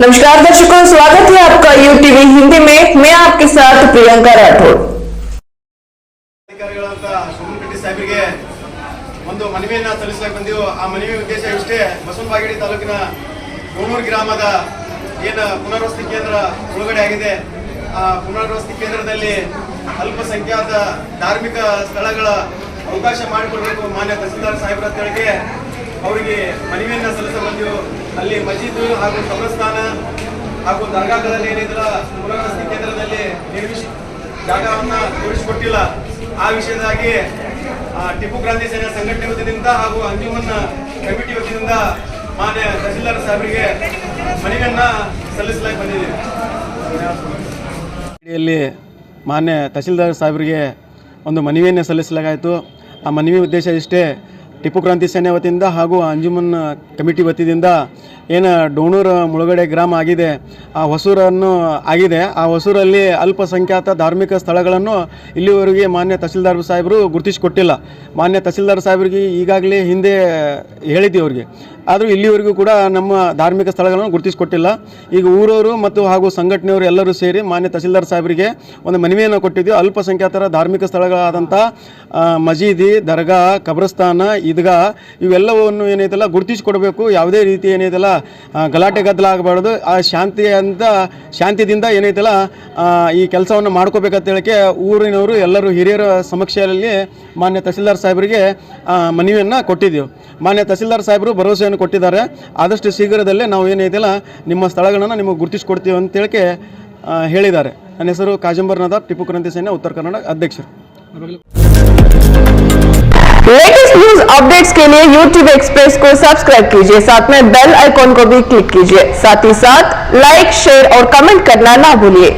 नमस्कार दर्शकों स्वागत है आपका यू टीवी हिंदी में मैं आपके साथ प्रियंका राठौर ಅಧಿಕಾರಿಗಳಂತ ಸುಮನಕಟ್ಟಿ ಸಾಹೇಬರಿಗೆ ಒಂದು ಮನವಿಯನ್ನ ಸಲ್ಲಿಸಲಿಕ್ಕೆ ಬಂದೆವು ಆ ಮನವಿ ಉದ್ದೇಶ ಇಷ್ಟೇ ಬಸವನಬಾಗೇಡಿ ತಾಲೂಕಿನ ಗೋಣೂರು ಗ್ರಾಮದ ಏನು ಪುನರ್ವಸತಿ ಕೇಂದ್ರ ಮುಳುಗಡೆ ಆಗಿದೆ ಆ ಪುನರ್ವಸತಿ ಕೇಂದ್ರದಲ್ಲಿ ಅಲ್ಪಸಂಖ್ಯಾತ ಧಾರ್ಮಿಕ ಸ್ಥಳಗಳ ಅವಕಾಶ ಮಾಡಿಕೊಡ್ಬೇಕು ಮಾನ್ಯ ತಹಸೀಲ್ದಾರ್ ಸಾಹೇಬರ ಅಂತೇಳಿಗೆ ಅವರಿಗೆ ಮನವಿಯನ್ನ ಸಲ್ಲಿಸಬಂದು ಅಲ್ಲಿ ಮಸೀದು ಹಾಗೂ ಕಬ್ರಸ್ಥಾನ ಹಾಗೂ ದರ್ಗಾಗಳಲ್ಲಿ ಏನಿದ್ರ ಪುನರ್ವಸತಿ ಕೇಂದ್ರದಲ್ಲಿ ನಿರ್ಮಿಸಿ ಜಾಗವನ್ನ ತೋರಿಸಿಕೊಟ್ಟಿಲ್ಲ. ಆ ವಿಷಯದಾಗಿ ಟಿಪ್ಪು ಕ್ರಾಂತಿ ಸೇನೆ ಸಂಘಟನೆ ವತಿಯಿಂದ ಹಾಗೂ ಅಂಜುಮನ್ ಕಮಿಟಿ ವತಿಯಿಂದ ಮಾನ್ಯ ತಹಸೀಲ್ದಾರ್ ಸಾಹೇಬರಿಗೆ ಮನವಿಯನ್ನ ಸಲ್ಲಿಸಲಾಗಿ ಬಂದಿದೆ. ಮಾನ್ಯ ತಹಸೀಲ್ದಾರ್ ಸಾಹೇಬರಿಗೆ ಒಂದು ಮನವಿಯನ್ನು ಸಲ್ಲಿಸಲಾಗಾಯಿತು. ಆ ಮನವಿ ಉದ್ದೇಶ ಇಷ್ಟೇ ಟಿಪ್ಪು ಕ್ರಾಂತಿ ಸೇನೆ ವತಿಯಿಂದ ಹಾಗೂ ಅಂಜುಮನ್ ಕಮಿಟಿ ವತಿಯಿಂದ ಏನು ಡೋಣೂರ ಮುಳುಗಡೆ ಗ್ರಾಮ ಆಗಿದೆ, ಆ ಹೊಸೂರನ್ನು ಆಗಿದೆ. ಆ ಹೊಸೂರಲ್ಲಿ ಅಲ್ಪಸಂಖ್ಯಾತ ಧಾರ್ಮಿಕ ಸ್ಥಳಗಳನ್ನು ಇಲ್ಲಿವರೆಗೆ ಮಾನ್ಯ ತಹಸೀಲ್ದಾರ್ ಸಾಹೇಬರು ಗುರುತಿಸಿಕೊಟ್ಟಿಲ್ಲ. ಮಾನ್ಯ ತಹಸೀಲ್ದಾರ್ ಸಾಹೇಬರಿಗೆ ಈಗಾಗಲೇ ಹಿಂದೆ ಹೇಳಿದ್ದೀವಿ ಅವ್ರಿಗೆ. ಆದರೂ ಇಲ್ಲಿವರೆಗೂ ಕೂಡ ನಮ್ಮ ಧಾರ್ಮಿಕ ಸ್ಥಳಗಳನ್ನು ಗುರುತಿಸಿಕೊಟ್ಟಿಲ್ಲ. ಈಗ ಊರವರು ಮತ್ತು ಹಾಗೂ ಸಂಘಟನೆಯವರು ಎಲ್ಲರೂ ಸೇರಿ ಮಾನ್ಯ ತಹಸೀಲ್ದಾರ್ ಸಾಹೇಬರಿಗೆ ಒಂದು ಮನವಿಯನ್ನು ಕೊಟ್ಟಿದ್ದೀವಿ ಅಲ್ಪಸಂಖ್ಯಾತರ ಧಾರ್ಮಿಕ ಸ್ಥಳಗಳಾದಂಥ ಮಸೀದಿ, ದರ್ಗಾ ಕಬ್ರಸ್ತಾನ ಈದ್ಗಾ ಇವೆಲ್ಲವನ್ನು ಏನೈತಲ್ಲ ಗುರುತಿಸಿಕೊಡಬೇಕು. ಯಾವುದೇ ರೀತಿ ಏನೈತಲ್ಲ ಗಲಾಟೆ ಗದ್ದಲ ಆಗಬಾರ್ದು. ಆ ಶಾಂತಿಯಿಂದ ಶಾಂತಿದಿಂದ ಏನೈತಲ್ಲ ಈ ಕೆಲಸವನ್ನು ಮಾಡ್ಕೋಬೇಕಂತ ಹೇಳಿಕೆ ಊರಿನವರು ಎಲ್ಲರೂ ಹಿರಿಯರ ಸಮಕ್ಷೆಯಲ್ಲಿ ಮಾನ್ಯ ತಹಸೀಲ್ದಾರ್ ಸಾಹೇಬರಿಗೆ ಮನವಿಯನ್ನು ಕೊಟ್ಟಿದ್ದೀವಿ ಮಾನ್ಯ ತಹಸೀಲ್ದಾರ್ ಸಾಹೇಬರು ಭರವಸೆಯನ್ನು ಕೊಟ್ಟಿದ್ದಾರೆ ಆದಷ್ಟು ಶೀಘ್ರದಲ್ಲೇ ನಾವು ಏನೈತಲ್ಲ ನಿಮ್ಮ ಸ್ಥಳಗಳನ್ನು ನಿಮಗೆ ಗುರುತಿಸ್ಕೊಡ್ತೀವಿ ಅಂತ ಹೇಳಿಕೆ ಆ, ಹೇಳಿದ್ದಾರೆ ನನ್ನ ಹೆಸರು ಕಾಜಂಬರ್ ನದಾಬ್ ಟಿಪ್ಪು ಕ್ರಾಂತಿ ಸೇನೆ ಉತ್ತರ ಕನ್ನಡ ಅಧ್ಯಕ್ಷರು लेटेस्ट न्यूज अपडेट्स के लिए यूट्यूब एक्सप्रेस को सब्सक्राइब कीजिए साथ में बेल आइकॉन को भी क्लिक कीजिए साथ ही साथ लाइक शेयर और कमेंट करना ना भूलिए